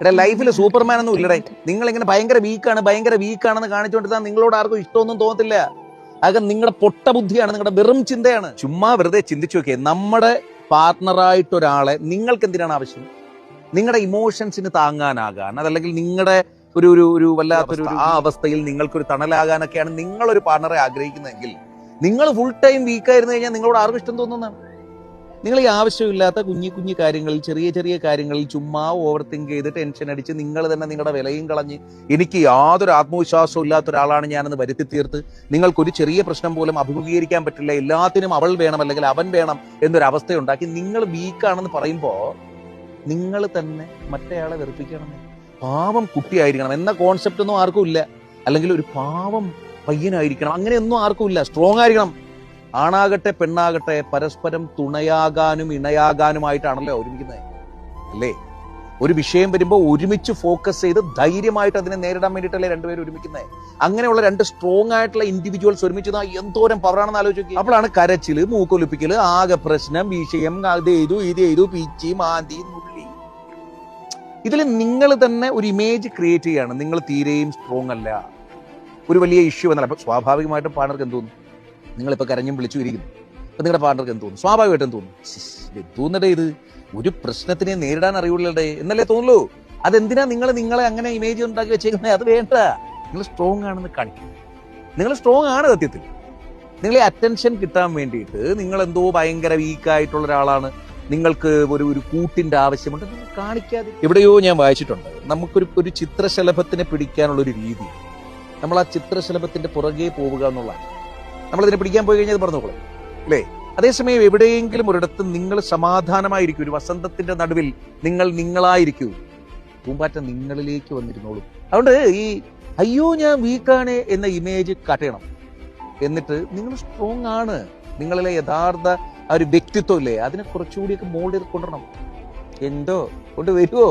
എടാ ലൈഫിൽ സൂപ്പർമാൻ ഒന്നും ഇല്ലടേ. നിങ്ങൾ ഇങ്ങനെ ഭയങ്കര വീക്കാണ് ഭയങ്കര വീക്കാണെന്ന് കാണിച്ചുകൊണ്ടിരുന്നാൽ നിങ്ങളോട് ആർക്കും ഇഷ്ടമൊന്നും തോന്നത്തില്ല. അത് നിങ്ങളുടെ പൊട്ട ബുദ്ധിയാണ് നിങ്ങളുടെ വെറും ചിന്തയാണ്. ചുമ്മാ വെറുതെ ചിന്തിച്ചു നോക്കിയേ നമ്മുടെ പാർട്ട്ണറായിട്ട് ഒരാളെ നിങ്ങൾക്ക് എന്തിനാണ് ആവശ്യം? നിങ്ങളുടെ ഇമോഷൻസിന് താങ്ങാനാകാൻ അതല്ലെങ്കിൽ നിങ്ങളുടെ ഒരു ഒരു ഒരു വല്ലാത്തൊരു ആ അവസ്ഥയിൽ നിങ്ങൾക്കൊരു തണലാകാനൊക്കെയാണ് നിങ്ങളൊരു പാർട്ണറെ ആഗ്രഹിക്കുന്നതെങ്കിൽ നിങ്ങൾ ഫുൾ ടൈം വീക്കായിരുന്നു കഴിഞ്ഞാൽ നിങ്ങളോട് ആർക്കും ഇഷ്ടം തോന്നുന്നതാണ്. നിങ്ങൾ ഈ ആവശ്യമില്ലാത്ത കുഞ്ഞു കുഞ്ഞു കാര്യങ്ങളിൽ ചെറിയ ചെറിയ കാര്യങ്ങളിൽ ചുമ്മാ ഓവർ തിങ്ക് ചെയ്ത് ടെൻഷൻ അടിച്ച് നിങ്ങൾ തന്നെ നിങ്ങളുടെ വിലയും കളഞ്ഞ് എനിക്ക് യാതൊരു ആത്മവിശ്വാസവും ഇല്ലാത്ത ഒരാളാണ് ഞാനെന്ന് വരുത്തി തീർത്ത് നിങ്ങൾക്കൊരു ചെറിയ പ്രശ്നം പോലും അഭിമുഖീകരിക്കാൻ പറ്റില്ല. എല്ലാത്തിനും അവൾ വേണം അല്ലെങ്കിൽ അവൻ വേണം എന്നൊരു അവസ്ഥ ഉണ്ടാക്കി നിങ്ങൾ വീക്കാണെന്ന് പറയുമ്പോൾ നിങ്ങൾ തന്നെ മറ്റേയാളെ വെറുപ്പിക്കണം പാവം കുട്ടിയായിരിക്കണം. എന്ന കോൺസെപ്റ്റ് ഒന്നും ആർക്കും ഇല്ല. അല്ലെങ്കിൽ ഒരു പാവം പയ്യനായിരിക്കണം. അങ്ങനെയൊന്നും ആർക്കും ഇല്ല. സ്ട്രോങ് ആയിരിക്കണം. ആണാകട്ടെ പെണ്ണാകട്ടെ പരസ്പരം തുണയാകാനും ഇണയാകാനുമായിട്ടാണല്ലോ ഒരുമിക്കുന്നത്? അല്ലേ? ഒരു വിഷയം വരുമ്പോൾ ഒരുമിച്ച് ഫോക്കസ് ചെയ്ത് ധൈര്യമായിട്ട് അതിനെ നേരിടാൻ വേണ്ടിയിട്ടല്ലേ രണ്ടുപേരും ഒരുമിക്കുന്നത്? അങ്ങനെയുള്ള രണ്ട് സ്ട്രോങ് ആയിട്ടുള്ള ഇൻഡിവിജ്വൽസ് ഒരുമിച്ച് എന്തോരം പവറാണെന്ന് ആലോചിക്കുക അപ്പോഴാണ് കരച്ചിൽ മൂക്കൊലിപ്പിക്കൽ ആകെ പ്രശ്നം വിഷയം അത് ചെയ്തു ഇത് ചെയ്തു പിച്ചി മാന്തി നുള്ളി. ഇതിൽ നിങ്ങൾ തന്നെ ഒരു ഇമേജ് ക്രിയേറ്റ് ചെയ്യാണ്. നിങ്ങൾ തീരെയും സ്ട്രോങ് അല്ല. ഒരു വലിയ ഇഷ്യൂ എന്നല്ല അപ്പൊ സ്വാഭാവികമായിട്ടും പാർട്ണർക്ക് എന്ത് തോന്നും നിങ്ങളിപ്പോൾ കരഞ്ഞും വിളിച്ചു ഇരിക്കുന്നു. അപ്പൊ നിങ്ങളുടെ പാർട്ണർക്ക് എന്ത് തോന്നും സ്വാഭാവികമായിട്ടും തോന്നും തോന്നടേ ഇത് ഒരു പ്രശ്നത്തിനെ നേരിടാൻ അറിയുള്ളടേ എന്നല്ലേ തോന്നുള്ളൂ? അതെന്തിനാ നിങ്ങൾ നിങ്ങളെ അങ്ങനെ ഇമേജ് ഉണ്ടാക്കി വെച്ചേക്കുന്നത് അത് വേണ്ട. നിങ്ങൾ സ്ട്രോങ് ആണെന്ന് കാണിക്കും നിങ്ങൾ സ്ട്രോങ് ആണ് സത്യത്തിൽ. നിങ്ങളെ അറ്റൻഷൻ കിട്ടാൻ വേണ്ടിയിട്ട് നിങ്ങൾ എന്തോ ഭയങ്കര വീക്കായിട്ടുള്ള ഒരാളാണ്. നിങ്ങൾക്ക് ഒരു ഒരു കൂട്ടിന്റെ ആവശ്യമുണ്ട്. കാണിക്കാതെ. എവിടെയോ ഞാൻ വായിച്ചിട്ടുണ്ട്. നമുക്കൊരു ഒരു ചിത്രശലഭത്തിനെ പിടിക്കാനുള്ള ഒരു രീതി. നമ്മൾ ആ ചിത്രശലഭത്തിന്റെ പുറകെ പോവുക എന്നുള്ളതാണ്. നമ്മളിതിനെ പിടിക്കാൻ പോയി കഴിഞ്ഞാൽ പറഞ്ഞു നോക്കണം അല്ലേ? അതേസമയം എവിടെയെങ്കിലും ഒരിടത്ത് നിങ്ങൾ സമാധാനമായിരിക്കും. ഒരു വസന്തത്തിന്റെ നടുവിൽ നിങ്ങൾ നിങ്ങളായിരിക്കൂ. പൂമ്പാറ്റ നിങ്ങളിലേക്ക് വന്നിരുന്നോളൂ. അതുകൊണ്ട് ഈ അയ്യോ ഞാൻ വീക്കാണ് എന്ന ഇമേജ് കാട്ടണം. എന്നിട്ട് നിങ്ങൾ സ്ട്രോങ് ആണ്. നിങ്ങളിലെ യഥാർത്ഥ ആ ഒരു വ്യക്തിത്വം ഇല്ലേ? അതിനെ കുറച്ചുകൂടിയൊക്കെ മോൾഡ് ചെയ്ത് കൊണ്ടുവരണം. എന്തോ? കൊണ്ട് വരുമോ